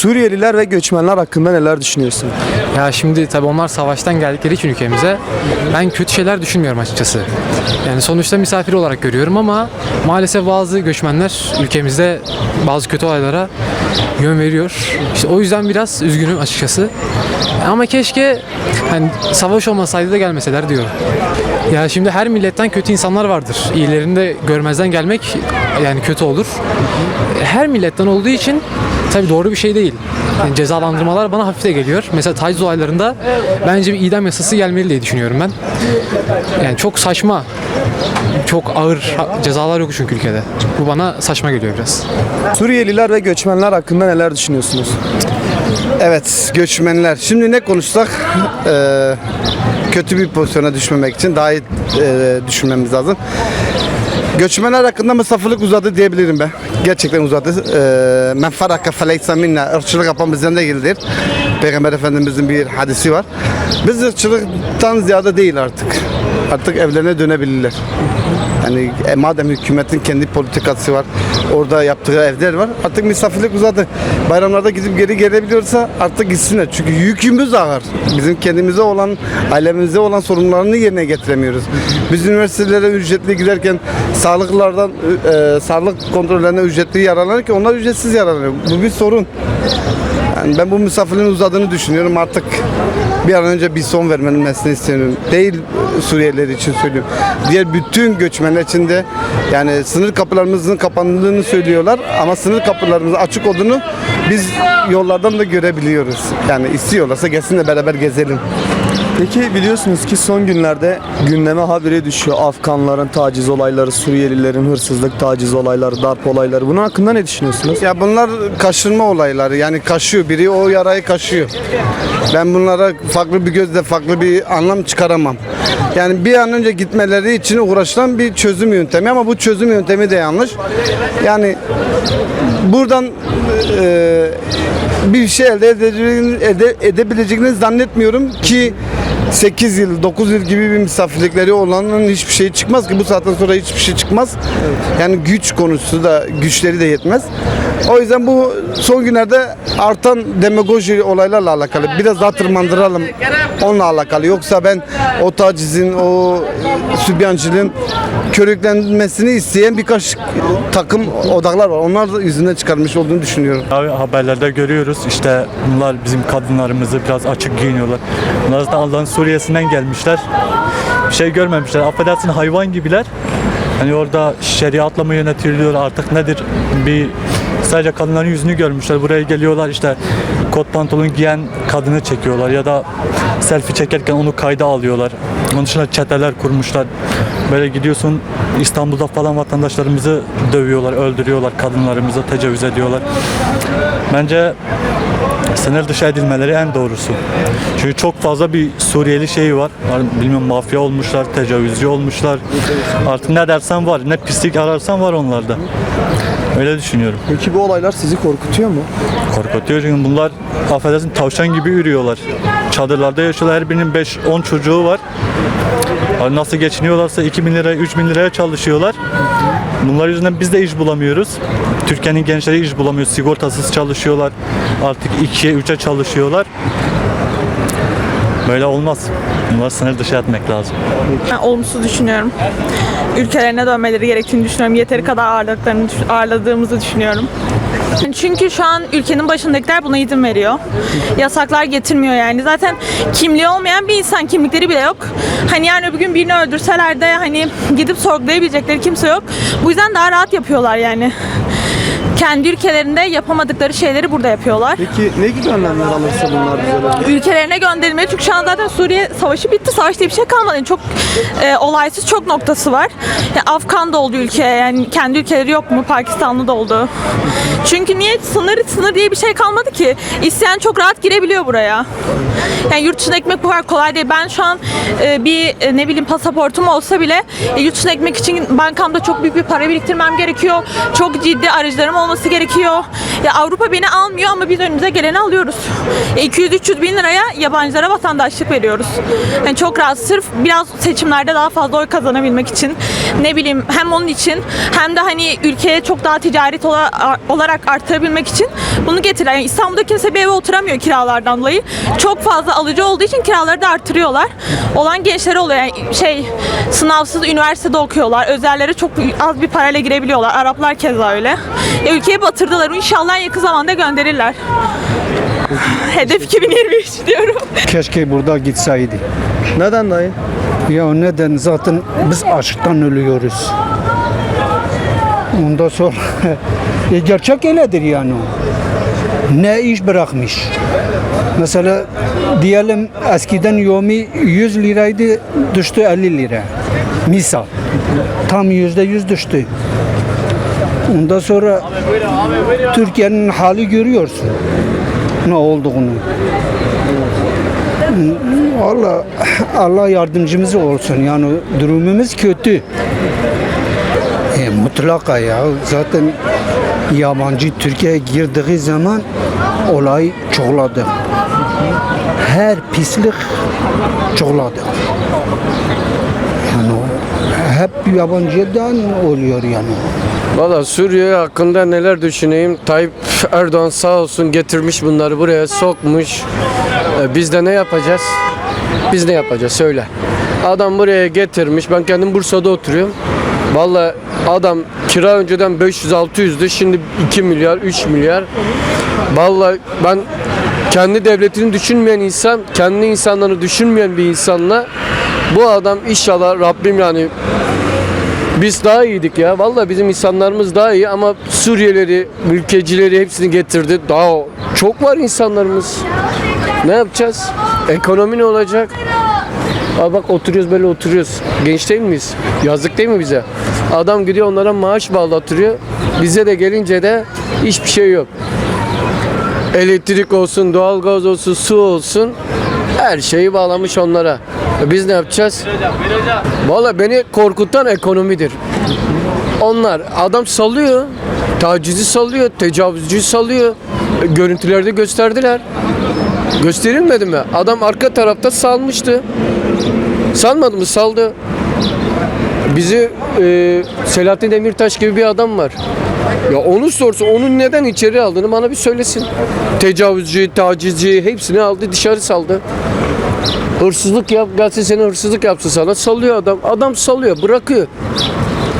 Suriyeliler ve göçmenler hakkında neler düşünüyorsun? Ya şimdi tabii onlar savaştan geldikleri için ülkemize ben kötü şeyler düşünmüyorum açıkçası. Yani sonuçta misafir olarak görüyorum ama maalesef bazı göçmenler ülkemizde bazı kötü olaylara yön veriyor. İşte o yüzden biraz üzgünüm açıkçası. Ama keşke hani savaş olmasaydı da gelmeseler diyorum. Ya şimdi her milletten kötü insanlar vardır. İyilerini de görmezden gelmek yani kötü olur. Her milletten olduğu için tabii doğru bir şey değil. Yani cezalandırmalar bana hafif de geliyor. Mesela taciz olaylarında bence bir idam yasası gelmeli diye düşünüyorum ben. Yani çok saçma. Çok ağır cezalar yok çünkü ülkede. Bu bana saçma geliyor biraz. Suriyeliler ve göçmenler hakkında neler düşünüyorsunuz? Evet, göçmenler. Şimdi ne konuşsak eee, kötü bir pozisyona düşmemek için daha iyi eee, düşünmemiz lazım. Göçmenler hakkında misafirlik uzadı diyebilirim ben. Gerçekten uzadı. Eee Men faraka feleysa minna. Irkçılık yapan bizden de değildir. Peygamber Efendimizin bir hadisi var. Biz ırkçılıktan ziyade değil artık. Artık evlerine dönebilirler. Yani e, madem hükümetin kendi politikası var, orada yaptığı evler var. Artık misafirlik uzadı. Bayramlarda gidip geri gelebiliyorsa artık gitsinler. Çünkü yükümüz ağır. Bizim kendimize olan, ailemize olan sorumluluklarını yerine getiremiyoruz. Biz üniversitelere ücretli giderken sağlıklardan, e, sağlık kontrollerine ücretli yararlanırken onlar ücretsiz yararlanıyor. Bu bir sorun. Yani ben bu misafirin uzadığını düşünüyorum artık bir an önce bir son vermenin mesleğini istiyorum. Değil Suriyeliler için söylüyorum. Diğer bütün göçmenler için de yani sınır kapılarımızın kapandığını söylüyorlar ama sınır kapılarımızın açık olduğunu biz yollardan da görebiliyoruz. Yani istiyorlarsa gelsin de beraber gezelim. Peki biliyorsunuz ki son günlerde gündeme habire düşüyor Afganların taciz olayları, Suriyelilerin hırsızlık, taciz olayları, darp olayları. Bunun hakkında ne düşünüyorsunuz? Ya bunlar kaşınma olayları yani kaşıyor biri o yarayı kaşıyor. Ben bunlara farklı bir gözle farklı bir anlam çıkaramam. Yani bir an önce gitmeleri için uğraşılan bir çözüm yöntemi ama bu çözüm yöntemi de yanlış. Yani buradan e, bir şey elde edeceğini, ede, edebileceğini zannetmiyorum ki 8 yıl, 9 yıl gibi bir misafirlikleri olanın hiçbir şey çıkmaz ki bu saatten sonra hiçbir şey çıkmaz. Yani güç konusu da güçleri de yetmez. O yüzden bu son günlerde artan demagoji olaylarla alakalı. Biraz daha tırmandıralım onunla alakalı. Yoksa ben o tacizin, o sübyancılığın körüklenmesini isteyen birkaç takım odaklar var. Onlar da yüzünden çıkarmış olduğunu düşünüyorum. Abi haberlerde görüyoruz işte bunlar bizim kadınlarımızı biraz açık giyiniyorlar. Bunlar da Allah'ın Suriye'sinden gelmişler. Bir şey görmemişler. Affedersin hayvan gibiler. Hani orada şeriatla mı yönetiliyor artık nedir? Bir sadece kadınların yüzünü görmüşler. Buraya geliyorlar işte kot pantolon giyen kadını çekiyorlar ya da selfie çekerken onu kayda alıyorlar. Onun dışında çeteler kurmuşlar. Böyle gidiyorsun İstanbul'da falan vatandaşlarımızı dövüyorlar, öldürüyorlar, kadınlarımıza tecavüz ediyorlar. Bence sınır dışı edilmeleri en doğrusu. Çünkü çok fazla bir Suriyeli şeyi var. Var, Bilmiyorum mafya olmuşlar, tecavüzcü olmuşlar. Artık ne dersen var, ne pislik ararsan var onlarda. Öyle düşünüyorum. Peki bu olaylar sizi korkutuyor mu? Korkutuyor çünkü bunlar affedersin tavşan gibi yürüyorlar. Çadırlarda yaşıyorlar. Her birinin 5-10 çocuğu var. Hani Nasıl geçiniyorlarsa 2000 liraya, 3000 liraya çalışıyorlar. Bunlar yüzünden biz de iş bulamıyoruz. Türkiye'nin gençleri iş bulamıyor. Sigortasız çalışıyorlar. Artık 2'ye 3'e çalışıyorlar. Böyle olmaz. Bunları sınır dışı etmek lazım. Ben olumsuz düşünüyorum. Ülkelerine dönmeleri gerektiğini düşünüyorum. Yeteri kadar ağırladıklarını, ağırladığımızı düşünüyorum. Çünkü şu an ülkenin başındakiler buna izin veriyor. Yasaklar getirmiyor yani. Zaten kimliği olmayan bir insan kimlikleri bile yok. Hani yarın öbür gün birini öldürseler de hani gidip sorgulayabilecekleri kimse yok. Bu yüzden daha rahat yapıyorlar yani. Kendi ülkelerinde yapamadıkları şeyleri burada yapıyorlar. Peki ne gibi önlemler alırsa bunlar düzelir? ülkelerine gönderilmeli. Çünkü şu an zaten Suriye savaşı bitti. Savaş diye bir şey kalmadı. Yani çok e, olaysız çok noktası var. Yani Afgan da oldu ülke. Yani kendi ülkeleri yok mu? Pakistanlı da oldu. Çünkü niye sınır sınır diye bir şey kalmadı ki? İsteyen çok rahat girebiliyor buraya. Yani yurt dışına ekmek bu kadar kolay değil. Ben şu an e, bir e, ne bileyim pasaportum olsa bile e, yurt dışına ekmek için bankamda çok büyük bir para biriktirmem gerekiyor. Çok ciddi aracılarım olması alması gerekiyor. Ya Avrupa beni almıyor ama biz önümüze geleni alıyoruz. 200-300 bin liraya yabancılara vatandaşlık veriyoruz. Yani çok rahat sırf biraz seçimlerde daha fazla oy kazanabilmek için ne bileyim hem onun için hem de hani ülkeye çok daha ticaret ola- olarak artırabilmek için bunu getiriyor. Yani İstanbul'da kimse bir eve oturamıyor kiralardan dolayı. Çok fazla alıcı olduğu için kiraları da artırıyorlar. Olan gençler oluyor. Yani şey sınavsız üniversitede okuyorlar. Özellere çok az bir parayla girebiliyorlar. Araplar keza öyle. Ya ülkeyi batırdılar. İnşallah en yakın zamanda gönderirler. Hedef 2023 diyorum. Keşke burada gitseydi. Neden dayı? Ya neden zaten biz açlıktan ölüyoruz. Ondan sonra e, gerçek öyledir yani. Ne iş bırakmış. Mesela diyelim eskiden yomi 100 liraydı düştü 50 lira. Misal. Tam yüzde yüz düştü. Ondan sonra Türkiye'nin hali görüyorsun. Ne olduğunu. Allah Allah yardımcımız olsun. Yani durumumuz kötü. E, mutlaka ya. Zaten yabancı Türkiye'ye girdiği zaman olay çoğladı. Her pislik çoğladı. Yani hep yabancıdan oluyor yani. Valla Suriye hakkında neler düşüneyim? Tayyip Erdoğan sağ olsun getirmiş bunları buraya sokmuş. Ee, biz de ne yapacağız? Biz ne yapacağız söyle. Adam buraya getirmiş. Ben kendim Bursa'da oturuyorum. Valla adam kira önceden 500-600'dü. Şimdi 2 milyar, 3 milyar. Valla ben kendi devletini düşünmeyen insan, kendi insanlarını düşünmeyen bir insanla bu adam inşallah Rabbim yani biz daha iyiydik ya. Vallahi bizim insanlarımız daha iyi ama Suriyelileri, mültecileri hepsini getirdi. Daha çok var insanlarımız. Ne yapacağız? Ekonomi ne olacak? Aa bak oturuyoruz böyle oturuyoruz. Genç değil miyiz? Yazık değil mi bize? Adam gidiyor onlara maaş bağlatıyor. Bize de gelince de hiçbir şey yok. Elektrik olsun, doğalgaz olsun, su olsun. Her şeyi bağlamış onlara. E Biz ne yapacağız? Valla beni korkutan ekonomidir. Onlar adam salıyor. Tacizi salıyor, tecavüzcü salıyor. E, Görüntülerde gösterdiler. Gösterilmedi mi? Adam arka tarafta salmıştı. Salmadı mı? Saldı. Bizi e, Selahattin Demirtaş gibi bir adam var. Ya onu sorsa onun neden içeri aldığını bana bir söylesin. Tecavüzcü, tacizci hepsini aldı dışarı saldı. Hırsızlık yap, gelsin seni hırsızlık yapsın sana. Salıyor adam. Adam salıyor, bırakıyor.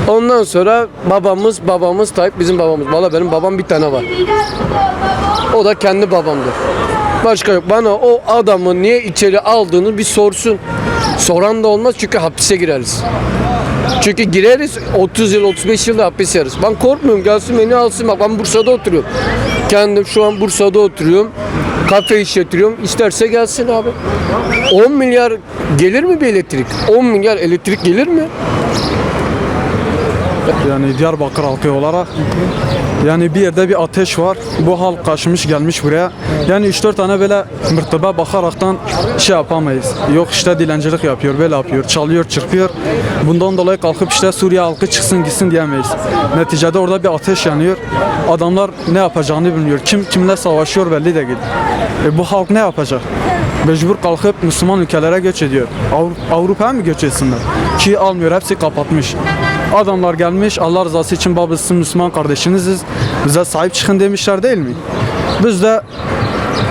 Ondan sonra babamız, babamız Tayyip bizim babamız. Valla benim babam bir tane var. O da kendi babamdır. Başka yok. Bana o adamı niye içeri aldığını bir sorsun. Soran da olmaz çünkü hapise gireriz. Çünkü gireriz 30 yıl 35 yıl da hapis yeriz. Ben korkmuyorum gelsin beni alsın bak ben Bursa'da oturuyorum. Kendim şu an Bursa'da oturuyorum. Kafe işletiyorum. İsterse gelsin abi. 10 milyar gelir mi bir elektrik? 10 milyar elektrik gelir mi? Yani Diyarbakır halkı olarak yani bir yerde bir ateş var. Bu halk kaçmış gelmiş buraya. Yani 3-4 tane böyle mırtıba bakaraktan şey yapamayız. Yok işte dilencilik yapıyor, böyle yapıyor, çalıyor, çırpıyor. Bundan dolayı kalkıp işte Suriye halkı çıksın gitsin diyemeyiz. Neticede orada bir ateş yanıyor. Adamlar ne yapacağını bilmiyor. Kim kimle savaşıyor belli değil. E bu halk ne yapacak? Mecbur kalkıp Müslüman ülkelere göç ediyor. Avru- Avrupa'ya mı göç etsinler? Ki almıyor, hepsi kapatmış. Adamlar gelmiş, Allah rızası için babası Müslüman kardeşiniziz. Bize sahip çıkın demişler değil mi? Biz de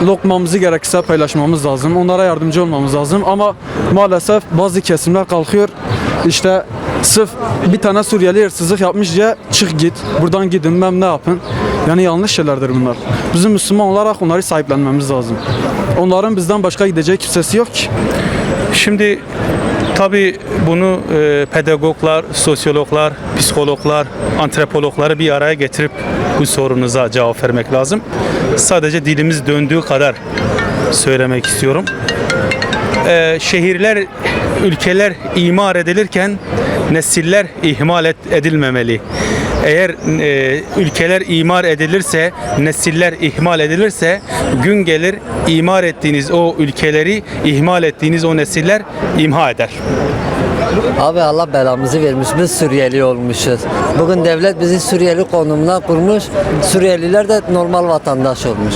lokmamızı gerekirse paylaşmamız lazım. Onlara yardımcı olmamız lazım. Ama maalesef bazı kesimler kalkıyor. İşte sırf bir tane Suriyeli hırsızlık yapmış diye çık git. Buradan gidin ben ne yapın. Yani yanlış şeylerdir bunlar. Bizim Müslüman olarak onları sahiplenmemiz lazım. Onların bizden başka gideceği kimsesi yok ki. Şimdi tabii bunu e, pedagoglar, sosyologlar, psikologlar, antropologları bir araya getirip bu sorunuza cevap vermek lazım. Sadece dilimiz döndüğü kadar söylemek istiyorum. E, şehirler, ülkeler imar edilirken nesiller ihmal edilmemeli. Eğer e, ülkeler imar edilirse, nesiller ihmal edilirse gün gelir imar ettiğiniz o ülkeleri ihmal ettiğiniz o nesiller imha eder. Abi Allah belamızı vermiş. Biz Suriyeli olmuşuz. Bugün devlet bizi Suriyeli konumuna kurmuş. Suriyeliler de normal vatandaş olmuş.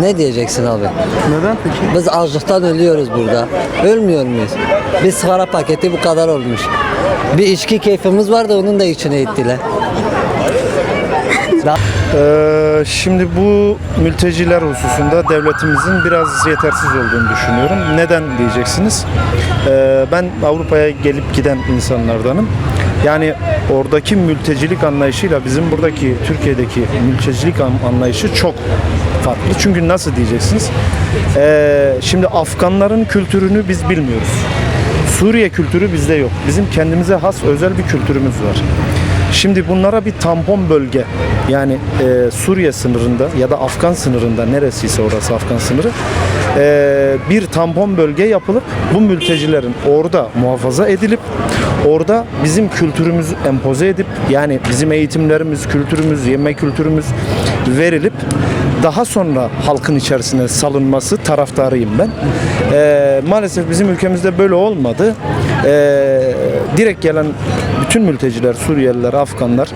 Ne diyeceksin abi? Neden peki? Biz açlıktan ölüyoruz burada. Ölmüyor muyuz? Bir sigara paketi bu kadar olmuş. Bir içki keyfimiz vardı onun da içine ettiler. Ee, şimdi bu mülteciler hususunda devletimizin biraz yetersiz olduğunu düşünüyorum. Neden diyeceksiniz? Ee, ben Avrupa'ya gelip giden insanlardanım. Yani oradaki mültecilik anlayışıyla bizim buradaki Türkiye'deki mültecilik an- anlayışı çok farklı. Çünkü nasıl diyeceksiniz? Ee, şimdi Afganların kültürünü biz bilmiyoruz. Suriye kültürü bizde yok. Bizim kendimize has özel bir kültürümüz var. Şimdi bunlara bir tampon bölge yani e, Suriye sınırında ya da Afgan sınırında neresiyse orası Afgan sınırı e, bir tampon bölge yapılıp bu mültecilerin orada muhafaza edilip orada bizim kültürümüzü empoze edip yani bizim eğitimlerimiz, kültürümüz, yeme kültürümüz verilip daha sonra halkın içerisine salınması taraftarıyım ben. E, maalesef bizim ülkemizde böyle olmadı. E, direkt gelen bütün mülteciler, Suriyeliler, Afganlar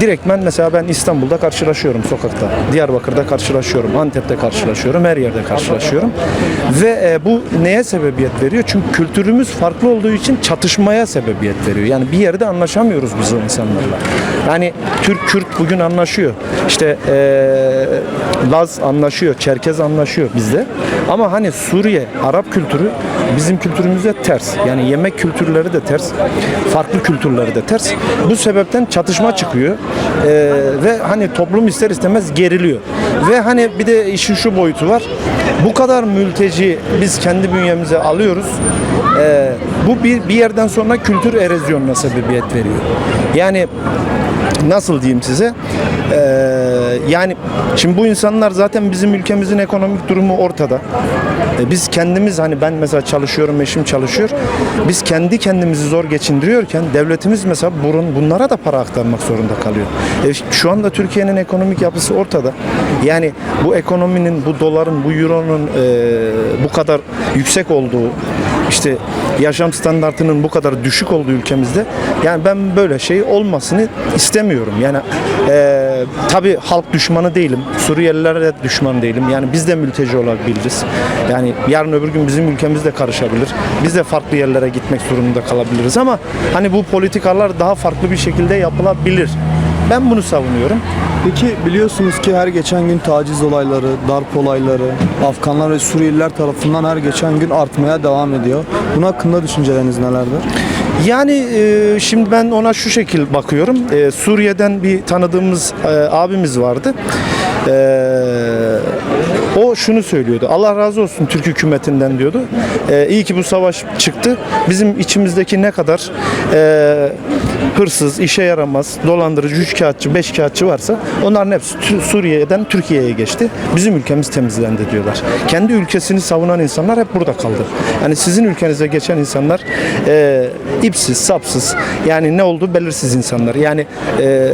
direktmen mesela ben İstanbul'da karşılaşıyorum sokakta. Diyarbakır'da karşılaşıyorum, Antep'te karşılaşıyorum, her yerde karşılaşıyorum. Ve e, bu neye sebebiyet veriyor? Çünkü kültürümüz farklı olduğu için çatışmaya sebebiyet veriyor. Yani bir yerde anlaşamıyoruz biz o insanlarla. Yani Türk Kürt bugün anlaşıyor. İşte e, Laz anlaşıyor, Çerkez anlaşıyor bizde. Ama hani Suriye, Arap kültürü bizim kültürümüze ters. Yani yemek kültürleri de ters. Farklı kültürleri de ters. Bu sebepten çatışma çıkıyor. Ee, ve hani toplum ister istemez geriliyor. Ve hani bir de işin şu boyutu var. Bu kadar mülteci biz kendi bünyemize alıyoruz. Ee, bu bir, bir yerden sonra kültür erozyonuna sebebiyet veriyor. Yani nasıl diyeyim size? Ee, yani şimdi bu insanlar zaten bizim ülkemizin ekonomik durumu ortada. E, biz kendimiz hani ben mesela çalışıyorum, eşim çalışıyor. Biz kendi kendimizi zor geçindiriyorken devletimiz mesela burun bunlara da para aktarmak zorunda kalıyor. E, şu anda Türkiye'nin ekonomik yapısı ortada. Yani bu ekonominin, bu doların, bu euronun e, bu kadar yüksek olduğu işte yaşam standartının bu kadar düşük olduğu ülkemizde yani ben böyle şey olmasını istemiyorum. Yani e, tabii halk düşmanı değilim. Suriyelilere de düşman değilim. Yani biz de mülteci olabiliriz. Yani yarın öbür gün bizim ülkemiz de karışabilir. Biz de farklı yerlere gitmek zorunda kalabiliriz ama hani bu politikalar daha farklı bir şekilde yapılabilir. Ben bunu savunuyorum. Peki biliyorsunuz ki her geçen gün taciz olayları, darp olayları Afganlar ve Suriyeliler tarafından her geçen gün artmaya devam ediyor. Bunun hakkında düşünceleriniz nelerdir? Yani e, şimdi ben ona şu şekil bakıyorum. E, Suriye'den bir tanıdığımız e, abimiz vardı. E, o şunu söylüyordu. Allah razı olsun Türk hükümetinden diyordu. E, iyi ki bu savaş çıktı. Bizim içimizdeki ne kadar e, hırsız, işe yaramaz, dolandırıcı, üç kağıtçı, beş kağıtçı varsa onların hepsi Suriye'den Türkiye'ye geçti. Bizim ülkemiz temizlendi diyorlar. Kendi ülkesini savunan insanlar hep burada kaldı. Yani sizin ülkenize geçen insanlar e, ipsiz, sapsız yani ne oldu belirsiz insanlar. Yani e,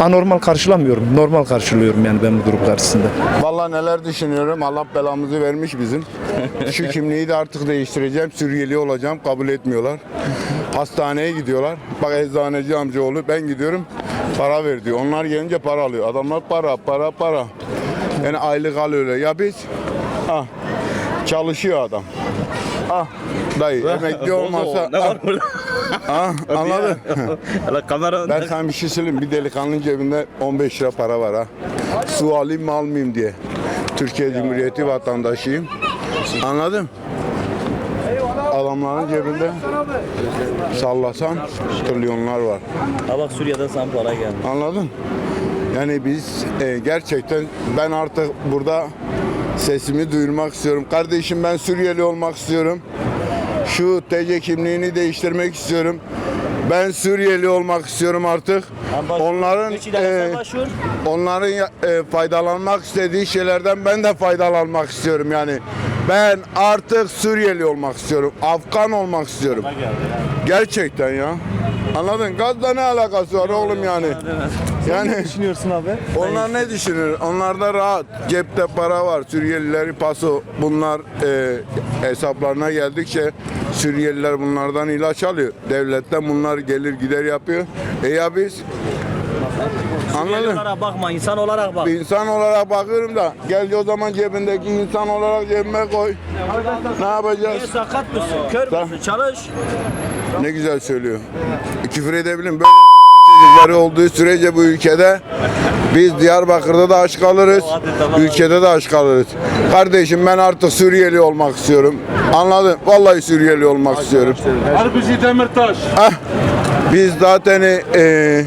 anormal karşılamıyorum. Normal karşılıyorum yani ben bu durum karşısında. Vallahi neler düşünüyorum. Allah belamızı vermiş bizim. Şu kimliği de artık değiştireceğim. Suriyeli olacağım. Kabul etmiyorlar. Hastaneye gidiyorlar. Bak eczaneci amcaoğlu ben gidiyorum. Para ver diyor. Onlar gelince para alıyor. Adamlar para, para, para. Yani aylık alıyorlar. Ya biz? Ah. Çalışıyor adam. Ah. Dayı emekli olmasa... Ne var burada? Ah, anladın? Ben sana bir şey söyleyeyim. Bir delikanlının cebinde 15 lira para var ha. Su alayım mı almayayım diye. Türkiye Cumhuriyeti vatandaşıyım. Anladın? Adamların cebinde sallasan trilyonlar var. Ha bak Suriye'den sana para geldi. Anladın? Yani biz e, gerçekten ben artık burada sesimi duyurmak istiyorum. Kardeşim ben Suriyeli olmak istiyorum. Şu TC kimliğini değiştirmek istiyorum. Ben Suriyeli olmak istiyorum artık. Onların e, onların e, faydalanmak istediği şeylerden ben de faydalanmak istiyorum yani. Ben artık Suriyeli olmak istiyorum. Afgan olmak istiyorum. Gerçekten ya. Anladın? Gazla ne alakası var oğlum yani? Yani düşünüyorsun abi? onlar ne düşünür? Onlarda rahat. Cepte para var. Suriyelileri paso bunlar e, hesaplarına geldikçe Suriyeliler bunlardan ilaç alıyor. Devletten bunlar gelir gider yapıyor. E ya biz? Anladın? olarak bakma, insan olarak bak. İnsan olarak bakıyorum da gel o zaman cebindeki insan olarak cebime koy. Ne yapacağız? sakat mısın? Kör müsün? Çalış. Ne güzel söylüyor. Küfür edebilirim. Böyle çocukları olduğu sürece bu ülkede biz Diyarbakır'da da aç kalırız. Ülkede de aç kalırız. Kardeşim ben artık Suriyeli olmak istiyorum. Anladın? Vallahi Suriyeli olmak istiyorum. Harbici Demirtaş. Ah, biz zaten e,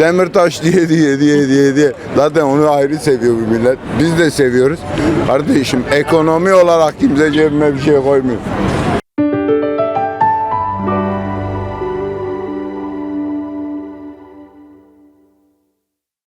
Demirtaş diye diye diye diye diye zaten onu ayrı seviyor bu millet. Biz de seviyoruz. Kardeşim ekonomi olarak kimse cebime bir şey koymuyor.